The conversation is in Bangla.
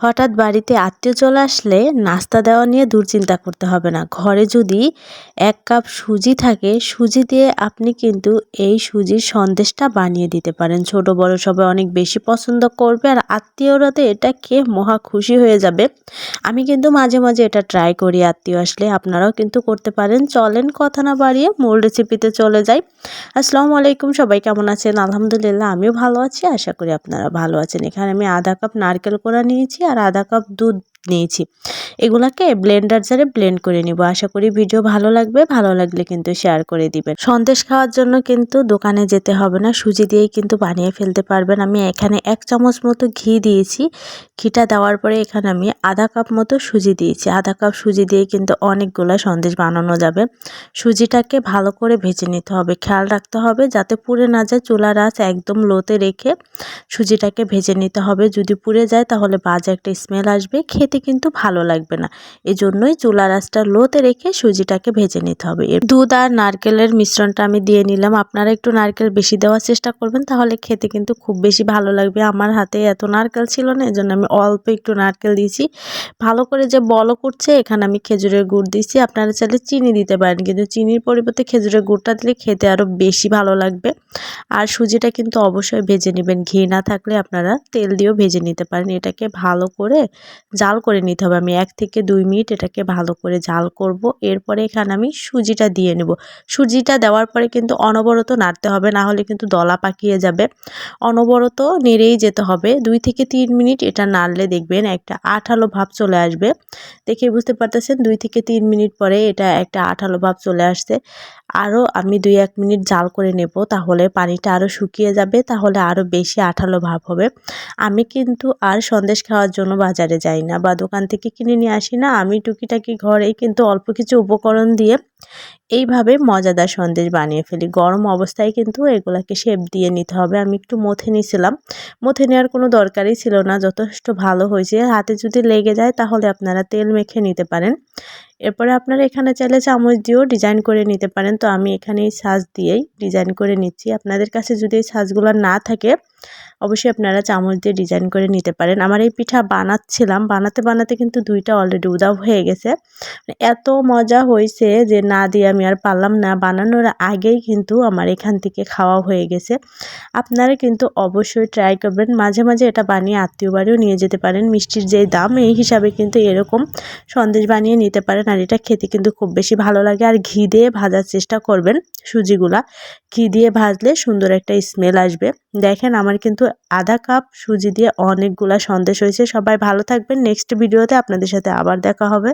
হঠাৎ বাড়িতে আত্মীয় চলে আসলে নাস্তা দেওয়া নিয়ে দুশ্চিন্তা করতে হবে না। ঘরে যদি এক কাপ সুজি থাকে, সুজি দিয়ে আপনি কিন্তু এই সুজির সন্দেশটা বানিয়ে দিতে পারেন। ছোট, বড় সবাই অনেক বেশি পছন্দ করবে আর আত্মীয়রা তো এটা খেয়ে মহা খুশি হয়ে যাবে। আমি কিন্তু মাঝে মাঝে এটা ট্রাই করি আত্মীয় আসলে, আপনারাও কিন্তু করতে পারেন। চলেন কথা না বাড়িয়ে মূল রেসিপিতে চলে যাই। আসসালামু আলাইকুম, সবাই কেমন আছেন? আলহামদুলিল্লাহ, আমিও ভালো আছি। আশা করি আপনারা ভালো আছেন। এখানে আমি আধা কাপ নারকেল কোড়া নিয়েছি আর আধা কাপ দুধ নিয়েছি। এগুলাকে ব্লেন্ডার জারে ব্লেন্ড করে নিব। আশা করি ভিডিও ভালো লাগবে। ভালো লাগলে কিন্তু শেয়ার করে দিবেন। সন্দেশ খাওয়ার জন্য কিন্তু দোকানে যেতে হবে না। সুজি দিয়েই কিন্তু বানিয়ে ফেলতে পারবেন। আমি এখানে এক চামচ মতো ঘি দিয়েছি। ঘিটা দেওয়ার পরে এখানে আমি আধা কাপ মতো সুজি দিয়েছি। আধা কাপ সুজি দিয়ে কিন্তু অনেকগুলো সন্দেশ বানানো যাবে। সুজিটাকে ভালো করে ভেজে নিতে হবে। খেয়াল রাখতে হবে যাতে পুড়ে না যায়। চুলার আঁচ একদম লোতে রেখে সুজিটাকে ভেজে নিতে হবে। যদি পুড়ে যায় তাহলে বাজে একটা স্মেল আসবে। খেতে কিন্তু ভালো লাগবে না। এজন্যই চুলার আঁচটা লোতে রেখে সুজিটাকে ভেজে নিতে হবে। দুধ আর নারকেলের মিশ্রণটা আমি দিয়ে নিলাম। আপনারা একটু নারকেল বেশি দেওয়ার চেষ্টা করবেন, তাহলে খেতে কিন্তু খুব বেশি ভালো লাগবে। আমার হাতে এত নারকেল ছিল না, এজন্য আমি অল্প একটু নারকেল দিয়েছি। ভালো করে যে বলো করছে এখানে আমি খেজুরের গুড় দিয়েছি। আপনারা চাইলে চিনি দিতে পারেন, কিন্তু চিনির পরিবর্তে খেজুরের গুড়টা দিলে খেতে আরও বেশি ভালো লাগবে। আর সুজিটা কিন্তু অবশ্যই ভেজে নেবেন। ঘি না থাকলে আপনারা তেল দিয়েও ভেজে নিতে পারেন। এটাকে ভালো করে জাল করে নিতে হবে। আমি এক থেকে দুই মিনিট এটাকে ভালো করে জাল করব। এরপরে এখানে আমি সুজিটা দিয়ে নেব। সুজিটা দেওয়ার পরে কিন্তু অনবরত নাড়তে হবে, না হলে কিন্তু দলা পাকিয়ে যাবে। অনবরত নেড়েই যেতে হবে। দুই থেকে তিন মিনিট এটা নাড়লে দেখবেন একটা আঠালো ভাব চলে আসবে। দেখে বুঝতে পারতেছেন? দুই থেকে তিন মিনিট পরে এটা একটা আঠালো ভাব চলে আসছে। আরও আমি দুই এক মিনিট জাল করে নেব, তাহলে পানিটা আরও শুকিয়ে যাবে, তাহলে আরও বেশি আঠালো ভাব হবে। আমি কিন্তু আর সন্দেশ খাওয়ার জন্য বাজারে যাই না বা দোকান থেকে কিনে নিয়ে আসি না। আমি টুকিটাকি ঘরেই কিন্তু অল্প কিছু উপকরণ দিয়ে এইভাবে মজাদার সন্দেশ বানিয়ে ফেলি। গরম অবস্থায় কিন্তু এগুলাকে শেপ দিয়ে নিতে হবে। আমি একটু মথে নিয়েছিলাম। মথে নেওয়ার কোনো দরকারই ছিল না। যথেষ্ট ভালো হয়েছে। হাতে যদি লেগে যায় তাহলে আপনারা তেল মেখে নিতে পারেন। এরপরে আপনারা এখানে চাইলে চামচ দিয়েও ডিজাইন করে নিতে পারেন। তো আমি এখানে এই সাজ দিয়েই ডিজাইন করে নিচ্ছি। আপনাদের কাছে যদি এই সাজগুলো না থাকে, অবশ্যই আপনারা চামচ দিয়ে ডিজাইন করে নিতে পারেন। আমার এই পিঠা বানাচ্ছিলাম। বানাতে বানাতে কিন্তু দুইটা অলরেডি উদাও হয়ে গেছে। মানে এত মজা হয়েছে যে না দিয়ে আমি আর পারলাম না। বানানোর আগেই কিন্তু আমার এখান থেকে খাওয়া হয়ে গেছে। আপনারা কিন্তু অবশ্যই ট্রাই করবেন। মাঝে মাঝে এটা বানিয়ে আত্মীয় বাড়িও নিয়ে যেতে পারেন। মিষ্টির যে দাম, এই হিসাবে কিন্তু এরকম সন্দেশ বানিয়ে নিতে পারেন। আর এটা খেতে কিন্তু খুব বেশি ভালো লাগে। আর ঘি দিয়ে ভাজার চেষ্টা করবেন সুজিগুলা। ঘি দিয়ে ভাজলে সুন্দর একটা স্মেল আসবে। দেখেন আমার কিন্তু আধা কাপ সুজি দিয়ে অনেকগুলা সন্দেশ হয়েছে। সবাই ভালো থাকবেন। নেক্সট ভিডিওতে আপনাদের সাথে আবার দেখা হবে।